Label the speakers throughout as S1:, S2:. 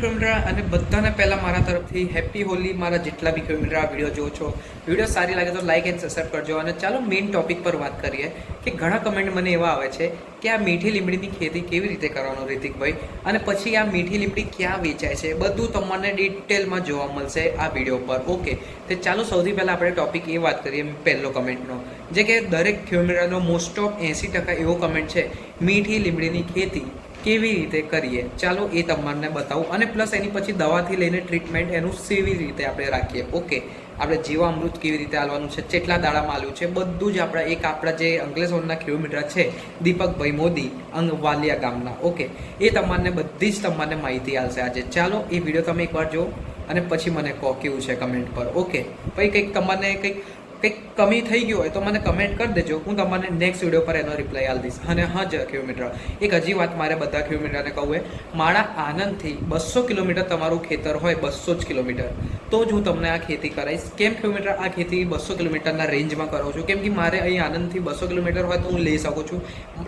S1: Kilometre અને બધાને પહેલાં મારા તરફથી હેપી હોલી મારા જેટલા બી કિલોમીટર આ વીડિયો જો છો. વીડિયો સારી લાગે તો લાઇક એન્ડ સબસ્ક્રાઈબ કરજો. અને ચાલો મેઇન ટોપિક પર વાત કરીએ કે ઘણા કમેન્ટ મને એવા આવે છે કે આ મીઠી લીમડીની ખેતી કેવી રીતે કરવાનો રિતિકભાઈ? અને પછી આ મીઠી લીમડી ક્યાં વેચાય છે? બધું તમને ડિટેલમાં જોવા મળશે આ વીડિયો પર. ઓકે તો ચાલો સૌથી પહેલાં આપણે ટોપિક એ વાત કરીએ પહેલો કમેન્ટનો જે કે દરેક કિલોમીટરનો મોસ્ટ ઓફ એંસી ટકા એવો કમેન્ટ છે, મીઠી લીમડીની ખેતી. કેવી રીતે કરીએ? ચાલો એ તમને બતાવું. અને પ્લસ એની પછી દવાથી લઈને ટ્રીટમેન્ટ એનું સેવી રીતે આપણે રાખીએ. ઓકે આપણે જીવામૃત કેવી રીતે આલવાનું છે કેટલા દાડામાં આલ્યું છે, બધું જ આપણા, એક આપણા જે અંકલેશ્વરના કિલોમીટર છે, દીપકભાઈ મોદી, અંગ વાલિયા ગામના. ઓકે એ તમારને બધી જ તમને માહિતી આવશે આજે. ચાલો, એ વીડિયો તમે એકવાર જુઓ અને પછી મને કહો કેવું છે કમેન્ટ પર. ઓકે પછી કંઈક તમને કંઈક કંઈક કમી થઈ ગયું હોય તો મને કમેન્ટ કરી દેજો. હું તમને નેક્સ્ટ વીડિયો પર એનો રિપ્લાય આપી દઈશ. અને હા જ કિલોમીટર એક હજી વાત મારે બધા કિલોમીટરને કહું એ. મારા આનંદથી બસો કિલોમીટર તમારું ખેતર હોય, બસો જ કિલોમીટર. તો જ હું તમને આ ખેતી કરાવીશ. કેમ કિલોમીટર આ ખેતી બસો કિલોમીટરના રેન્જમાં કરું છું? કેમ કે મારે અહીં આનંદથી બસો કિલોમીટર હોય તો હું લઈ શકું છું.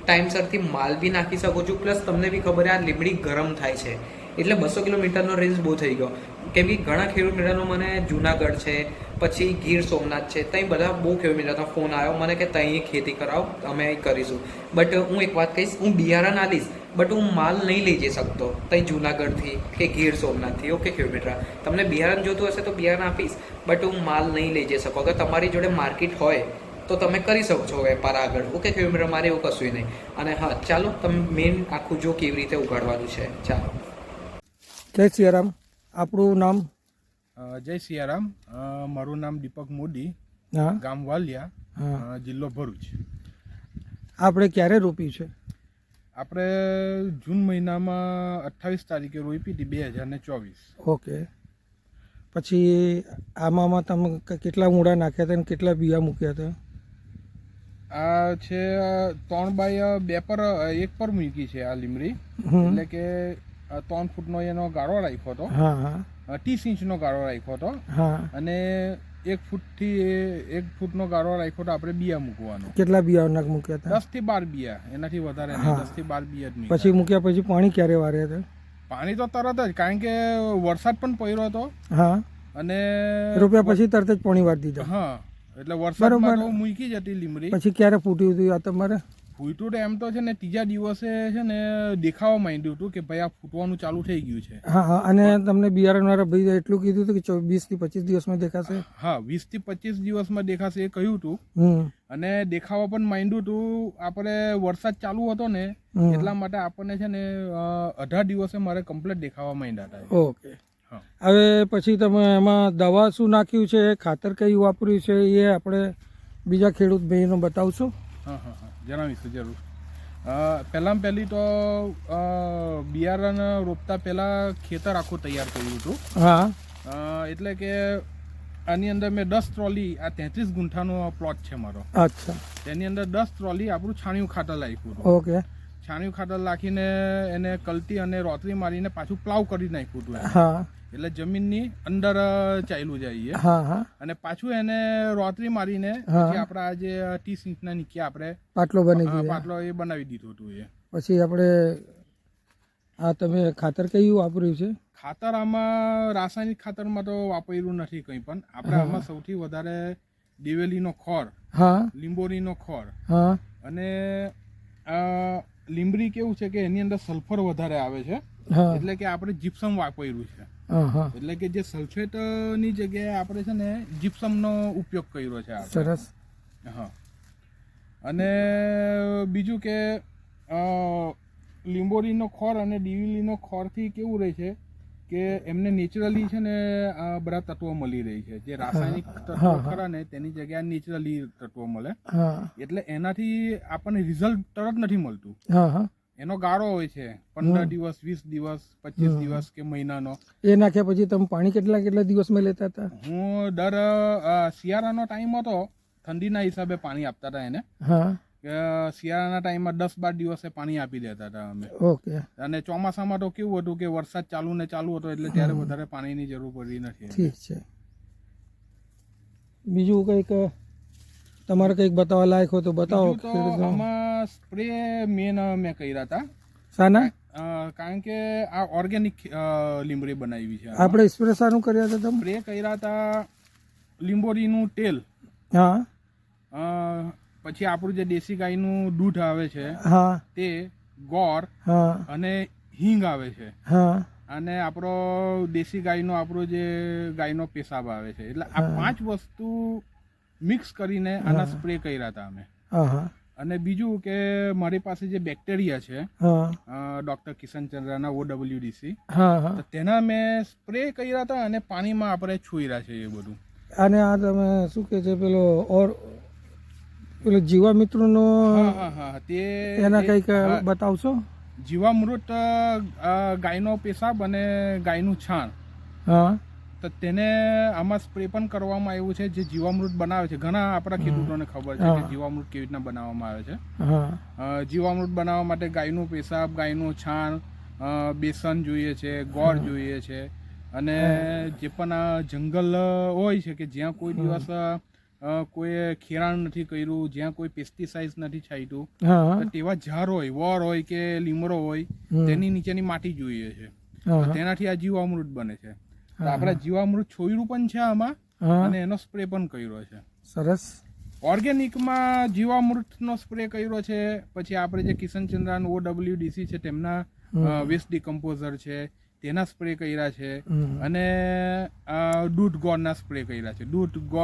S1: ટાઈમસરથી માલ બી નાખી શકું છું. પ્લસ તમને બી ખબર આ લીમડી ગરમ થાય છે. એટલે બસો કિલોમીટરનો રેન્જ બહુ થઈ ગયો. કેમ કે ઘણા કિલોમીટરનો મને જુનાગઢ છે, પછી ગીર સોમનાથ છે ત્યાં બધા બહુ કિલોમીટરનો ફોન આવ્યો, મને કે ત્યાં ખેતી કરાવો, અમે કરીશું. બટ હું એક વાત કહીશ, હું બિયારણ આલીશ બટ હું માલ નહીં લઈ જઈ શકતો ત્યાં જુનાગઢથી કે ગીર સોમનાથથી ઓકે કિલોમીટર તમને બિયારણ જોતું હશે તો બિયારણ આપીશ, બટ હું માલ નહીં લઈ જઈ શકો. અગર તમારી જોડે માર્કેટ હોય, તો તમે કરી શકો છો વેપાર આગળ ઓકે કિલોમીટર મારે એવું કશું નહીં. અને હા, ચાલો, તમે મેઇન આખું જો કેવી રીતે ઉગાડવાનું છે, ચાલો.
S2: જય સિયારામ. આપણું નામ?
S3: જય સિયારામ. મારું નામ દીપક મોદી. ગામ વાલિયા. જિલ્લો ભરૂચ.
S2: આપણે ક્યારે રોપ્યું છે?
S3: આપણે જૂન મહિનામાં અઠ્ઠાવીસ તારીખે રોપી હતી બે હજાર ને ચોવીસ.
S2: ઓકે. પછી આમાં તમે કેટલા મૂળા નાખ્યા હતા અને કેટલા બીયા મૂક્યા હતા?
S3: આ છે ત્રણ બાય બે પર એક પર મૂકી છે આ લીમડી. એટલે કે ત્રણ ફૂટનો એનો ગાળો રાખ્યો હતો. ત્રીસ ઇંચનો ગાળો રાખ્યો હતો. અને એક ફૂટથી એક ફૂટનો ગાળો રાખ્યો તો આપણે બિયા મૂકવાનો.
S2: કેટલા બિયા નાખ મૂક્યા હતા?
S3: દસથી બાર બિયા. એનાથી વધારે. દસથી બાર બિયા જ
S2: પછી મૂક્યા પછી પાણી ક્યારે વારે હતા?
S3: પાણી તો તરત જ કારણ કે વરસાદ પણ પડ્યો હતો.
S2: હા.
S3: અને
S2: રૂપિયા પછી તરત જ પાણી વાર દીધા.
S3: હા એટલે વરસાદમાં. મૂકી જ હતી લીમડી.
S2: પછી ક્યારે ફૂટ્યું હતું આ તમારે?
S3: ફૂટ્યું તો એમ તો છે ને ત્રીજા દિવસે છે ને દેખાવા માંડ્યું હતું કે ભાઈ આ ફૂટવાનું ચાલુ થઈ ગયું છે.
S2: હા હા અને તમને બિયારણ વાળા ભાઈ એટલું કીધું હતું કે વીસથી પચીસ દિવસમાં દેખાશે.
S3: હા વીસથી પચીસ દિવસમાં દેખાશે એ કહ્યું હતું. અને દેખાવા પણ માંડ્યું હતું. આપણે વરસાદ ચાલુ હતો ને એટલા માટે આપણને છે ને અઢાર દિવસે મારે કમ્પ્લીટ દેખાવા માંડ્યા હતા.
S2: ઓકે. હવે પછી તમે એમાં દવા શું નાખ્યું છે ખાતર કયું વાપર્યું છે એ આપણે બીજા ખેડૂત ભાઈનો બતાવશો.
S3: હા હા હા. જણાવીશું જરૂર. અ, પહેલાં પહેલી તો બિયારણ રોપતા પહેલાં ખેતર આખું તૈયાર કર્યું હતું.
S2: હા.
S3: એટલે કે આની અંદર મેં દસ ટ્રોલી આ તેત્રીસ ગુંઠાનો પ્લોટ છે મારો.
S2: અચ્છા.
S3: તેની અંદર દસ ટ્રોલી આપણું છાણિયું ખાતર નાખ્યું હતું.
S2: ઓકે.
S3: છાણિયું ખાતર નાખીને એને કલતી અને રોતરી મારીને પાછું પ્લાવ કરી નાખ્યું હતું.
S2: હા.
S3: એટલે જમીનની અંદર ચાલ્યું જાય અને પાછું એને રોતરી મારીને. પછી આપણે જે ત્રીસ ઇંચના નીચે આપણે
S2: પાટલો બની
S3: પાટલો એ બનાવી દીધો હતું એ.
S2: પછી આપણે આ તમે ખાતર કયું વાપર્યું છે?
S3: ખાતર આમાં રાસાયણિક ખાતરમાં તો વાપર્યું નથી કંઈ પણ. આપણે આમાં સૌથી વધારે દિવેલીનો ખોર
S2: હા.
S3: લીંબોરીનો ખોર.
S2: હા.
S3: અને લીંબડી કેવું છે કે એની અંદર સલ્ફર વધારે આવે છે. એટલે કે આપણે જીપ્સમ વાપર્યું છે. એટલે કે જે સલ્ફેટની જગ્યાએ આપણે છે ને જીપ્સમનો ઉપયોગ કર્યો છે
S2: સરસ.
S3: હા. અને બીજું કે અ, લીંબોરીનો ખોર અને ડીવીલીનો ખોરથી કેવું રહે છે કે એમને નેચરલી છે ને આ બધા તત્વો મળી રહી છે. જે રાસાયણિક તત્વો. ખરા ને તેની જગ્યાએ નેચરલી તત્વો મળે. એટલે એનાથી આપણને રિઝલ્ટ તરત નથી મળતું.
S2: હા હા.
S3: એનો ગાળો હોય છે પંદર દિવસ વીસ દિવસ પચીસ દિવસ કે મહિનાનો.
S2: એ નાખ્યા પછી તમે પાણી કેટલા કેટલા દિવસમાં લેતા હતા?
S3: હું દર શિયાળાનો ટાઈમ હતો ઠંડીના હિસાબે પાણી આપતા હતા એને. શિયાળાના ટાઈમમાં દસ બાર દિવસે પાણી આપી દેતા હતા અમે.
S2: ઓકે.
S3: અને ચોમાસામાં તો કેવું હતું કે વરસાદ ચાલુ ને ચાલુ હતો એટલે ત્યારે વધારે પાણીની જરૂર પડી નથી
S2: ઠીક છે. બીજું કંઈક તમારે કંઈક બતાવવા લાયક હોય તો બતાવો
S3: બીજું સ્પ્રે મેન મેં કર્યા હતા
S2: સાના
S3: કારણ કે આ ઓર્ગેનિક લીમડી બનાવી છે.
S2: આપણે સ્પ્રે સારું કર્યા હતા તમે?
S3: સ્પ્રે કર્યા હતા લીંબોડીનું તેલ.
S2: હા.
S3: પછી આપણું જે દેશી ગાયનું દૂધ આવે છે
S2: હા.
S3: તે ગોળ
S2: હા.
S3: અને હિંગ આવે છે.
S2: હા.
S3: અને આપણો દેશી ગાયનો આપણો જે ગાયનો પેશાબ આવે છે. એટલે આ પાંચ વસ્તુ મિક્સ કરીને આના સ્પ્રે કર્યા હતા અમે. અને બીજું કે મારી પાસે જે બેક્ટેરિયા છે
S2: ડોક્ટર
S3: ડૉક્ટર કિશનચંદ્રના ઓડબ્લ્યુડીસી તેના મેં સ્પ્રે કર્યા હતા અને પાણીમાં આપણે છોઈ છે એ બધું.
S2: અને આ તમે શું કે છે પેલો ઓર પેલો
S3: હા હા તે
S2: એના કંઈક બતાવશો?
S3: જીવામૃત ગાયનો પેશાબ અને ગાયનું છાણ.
S2: હા.
S3: તો તેને આમાં સ્પ્રે પણ કરવામાં આવ્યું છે જે જીવામૃત બનાવે છે. ઘણા આપણા ખેડૂતોને ખબર છે કે જીવામૃત કેવી રીતના બનાવવામાં આવે છે. જીવામૃત બનાવવા માટે ગાયનું પેશાબ ગાયનું છાણ બેસન જોઈએ છે ગોળ જોઈએ છે. અને જે પણ આ જંગલ હોય છે કે જ્યાં કોઈ દિવસ કોઈ ખેરાણ નથી કર્યું જ્યાં કોઈ પેસ્ટિસાઇડ નથી છાંટ્યું તેવા ઝાડ હોય વોર હોય કે લીમડો હોય તેની નીચેની માટી જોઈએ છે. તેનાથી આ જીવામૃત બને છે. આપણે જીવામૃત છોયરું પણ છે આમાં અને એનો સ્પ્રે પણ કર્યો છે.
S2: સરસ.
S3: ઓર્ગેનિકમાં જીવામૃતનો સ્પ્રે કર્યો છે પછી આપણે જે કિશનચંદ્રાન ઓ ડબલ્યુડીસી છે તેમના વેસ્ટ ડિકમ્પોઝર છે તેના સ્પ્રે કર્યા છે અને દૂધ ગોળના સ્પ્રે કર્યા છે. દૂધ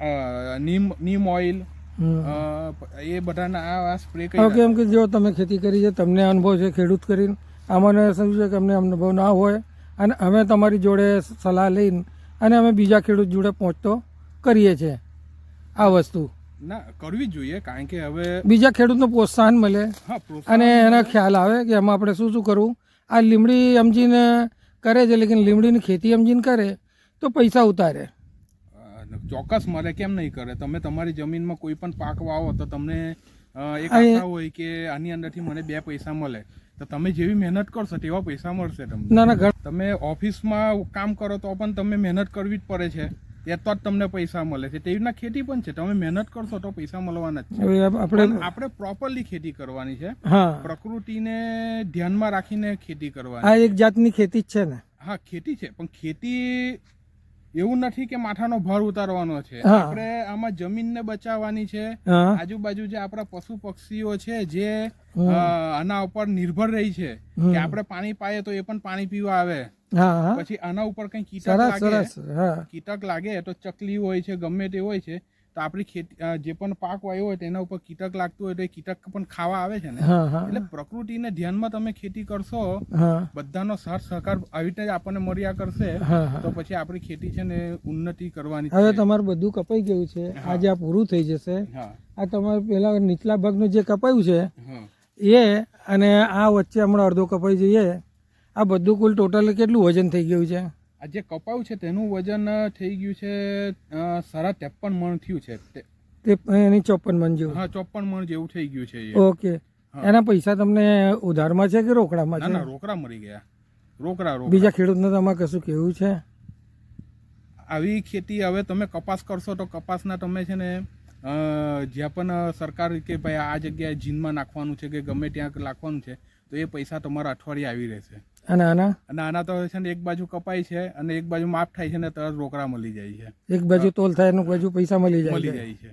S3: અ, નીમ નીમ ઓઇલ એ બધાના આ સ્પ્રે કર્યા
S2: કેમ કે જો તમે ખેતી કરી છે તમને અનુભવ છે ખેડૂત કરીને. અમને શું છે કે અમને અનુભવ ના હોય. અને અમે તમારી જોડે સલાહ લઈને અને અમે બીજા ખેડૂત જોડે પહોંચતો કરીએ છીએ આ વસ્તુ.
S3: ના કરવી જોઈએ કારણ કે હવે
S2: બીજા ખેડૂતને પ્રોત્સાહન મળે. અને એનો ખ્યાલ આવે કે એમાં આપણે શું શું કરવું. આ લીમડી સમજીને કરે છે લેકિન લીમડીની ખેતી સમજીને કરે તો પૈસા ઉતારે.
S3: ચોક્કસ મળે કેમ નહીં કરે? તમે તમારી જમીનમાં કોઈ પણ પાક વાવો તો તમને એક આશા હોય કે આની અંદરથી મને બે પૈસા મળે. તો તમે જેવી મહેનત કરશો તેવા પૈસા મળશે તમને.
S2: ના ના
S3: તમે ઓફિસમાં કામ કરો તો પણ તમે મહેનત કરવી જ પડે છે. એ તો જ તમને પૈસા મળે છે. તેવી રીતના ખેતી પણ છે. તમે મહેનત કરશો તો પૈસા મળવાના જ છે.
S2: આપણે
S3: આપણે પ્રોપરલી ખેતી કરવાની છે. પ્રકૃતિને ધ્યાનમાં રાખીને ખેતી કરવાની
S2: આ એક જાતની ખેતી જ છે ને?
S3: હા ખેતી છે. પણ ખેતી એવું નથી કે માથાનો ભાર ઉતારવાનો છે. આપણે આમાં જમીનને બચાવવાની છે. આજુબાજુ જે આપણા પશુ પક્ષીઓ છે જે આના ઉપર નિર્ભર રહી છે. કે આપણે પાણી પાઈએ તો એ પણ પાણી પીવા આવે. પછી આના ઉપર કઈ કીટક લાગે કીટક લાગે તો ચકલી હોય છે ગમે તે હોય છે તો આપણી ખેતી જે પણ પાક વાવ્યો હોય તેના ઉપર કીટક લાગતું હોય તો એ કીટક પણ ખાવા આવે છે ને? એટલે પ્રકૃતિને ધ્યાનમાં તમે ખેતી કરશો બધાનો સાથ સહકાર આવી રીતે જ આપણને મળ્યા કરશે તો પછી આપણી ખેતી છે ને ઉન્નતિ કરવાની
S2: હવે તમારું બધું કપાઈ ગયું છે. આજે આ પૂરું થઈ જશે. આ તમારે પેલા નીચલા ભાગનું જે કપાયું છે એ અને આ વચ્ચે હમણાં અડધો કપાઈ જઈએ આ બધું કુલ ટોટલ કેટલું વજન થઈ ગયું છે?
S3: આ જે કપાયું છે તેનું વજન થઈ ગયું છે સારા ત્રેપન મણ થયું છે.
S2: એની ચોપન મન જેવું?
S3: હા ચોપન મણ જેવું થઈ ગયું છે
S2: ઓકે. એના પૈસા તમને ઉધારમાં છે કે રોકડામાં છે
S3: ના રોકડા મળી ગયા. રોકડા રોકડા.
S2: બીજા ખેડૂતને તમારે કશું કેવું છે?
S3: આવી ખેતી હવે તમે કપાસ કરશો તો કપાસના તમે છે ને જ્યાં પણ સરકાર કે ભાઈ આ જગ્યાએ જીનમાં નાખવાનું છે કે ગમે ત્યાં નાખવાનું છે તો એ પૈસા તમારા અઠવાડિયે આવી રહેશે.
S2: અને આના?
S3: અને આના તો છે ને એક બાજુ કપાય છે અને એક બાજુ માફ થાય છે ને તરત રોકડા મળી જાય છે.
S2: એક બાજુ તોલ થાય એનું બાજુ પૈસા મળી જાય
S3: મળી જાય છે.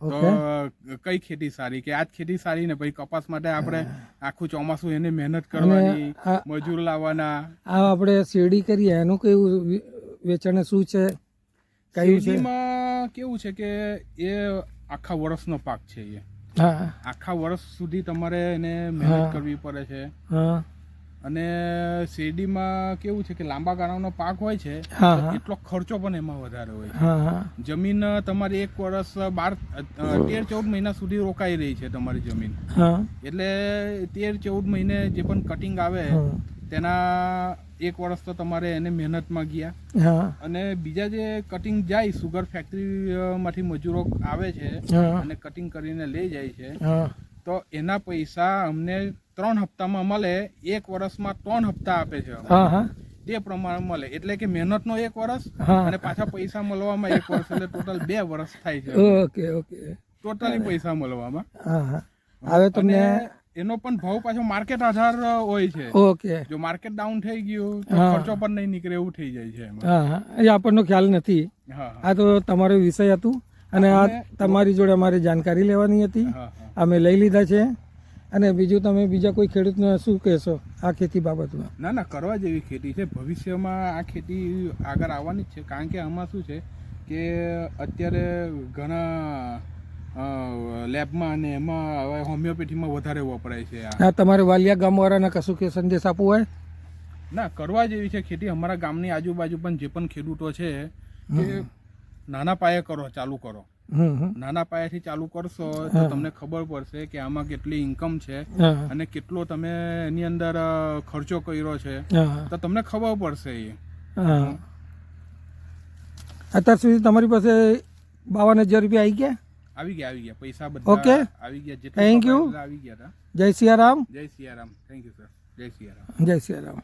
S3: તો કઈ ખેતી સારી? કે આજ ખેતી સારી ને પછી કપાસ માટે આપણે આખું ચોમાસું એને મહેનત કરવાની મજૂર લાવવાના.
S2: આ આપણે શેરડી કરીએ એનું કેવું વેચાણ શું છે? કયું છે?
S3: કેવું છે કે એ આખા વર્ષનો પાક છે એ. આખા વર્ષ સુધી તમારે એને મહેનત કરવી પડે છે. અને શેરડીમાં કેવું છે કે લાંબા ગાળાનો પાક હોય છે એટલો ખર્ચો પણ એમાં વધારે હોય છે. જમીન તમારી એક વર્ષ બાર તેર ચૌદ મહિના સુધી રોકાઈ રહી છે તમારી જમીન. એટલે તેર ચૌદ મહિને જે પણ કટિંગ આવે તેના એક વર્ષ તો તમારે એને મહેનતમાં ગયા. અને બીજા જે કટિંગ જાય સુગર ફેક્ટરીમાંથી મજૂરો આવે છે અને કટિંગ કરીને લઈ જાય છે તો એના પૈસા અમને ત્રણ હપ્તામાં મળે એક વર્ષમાં ત્રણ હપ્તા આપે છે તે પ્રમાણે મળે. એટલે કે મહેનતનો એક વર્ષ અને પાછા પૈસા મળવામાં એક વર્ષ એટલે ટોટલ બે વર્ષ થાય છે.
S2: Okay okay.
S3: ટોટલી પૈસા મળવામાં.
S2: હવે તમને
S3: એનો પણ ભાવ પાછો માર્કેટ આધાર હોય છે.
S2: ઓકે.
S3: જો માર્કેટ ડાઉન થઈ ગયું તો ખર્ચો પણ નહીં નીકળે એવું થઈ જાય છે
S2: હા એ આપણનો ખ્યાલ નથી. આ તો તમારો વિષય હતું. અને આ તમારી જોડે અમારે જાણકારી લેવાની હતી. અમે લઈ લીધા છે. અને બીજું તમે બીજા કોઈ ખેડૂતને શું કહેશો આ ખેતી બાબતમાં?
S3: ના ના કરવા જેવી ખેતી છે. ભવિષ્યમાં આ ખેતી આગળ આવવાની જ છે. કારણ કે આમાં શું છે કે અત્યારે ઘણા લેબમાં અને એમાં હવે હોમિયોપેથીમાં વધારે વપરાય છે આ.
S2: આ તમારે વાલિયા ગામવાળાને કશું કે સંદેશ આપવું હોય?
S3: ના કરવા જેવી છે ખેતી. અમારા ગામની આજુબાજુ પણ જે પણ ખેડૂતો છે કે નાના પાયે કરો ચાલુ કરો. નાના પાયાથી ચાલુ કરશો તો તમને ખબર પડશે કે આમાં કેટલી ઇન્કમ છે અને કેટલો તમે એની અંદર ખર્ચો કર્યો છે. તો તમને ખબર પડશે એ.
S2: અત્યાર સુધી તમારી પાસે બાવન હજાર રૂપિયા આવી ગયા?
S3: આવી ગયા આવી ગયા. પૈસા બધા
S2: ઓકે.
S3: આવી ગયા. જેટલા
S2: થેન્ક યુ
S3: આવી ગયા હતા.
S2: જય સિયારામ.
S3: જય સિયારામ. થેન્ક યુ સર જય સિયારામ.
S2: જય સિયારામ.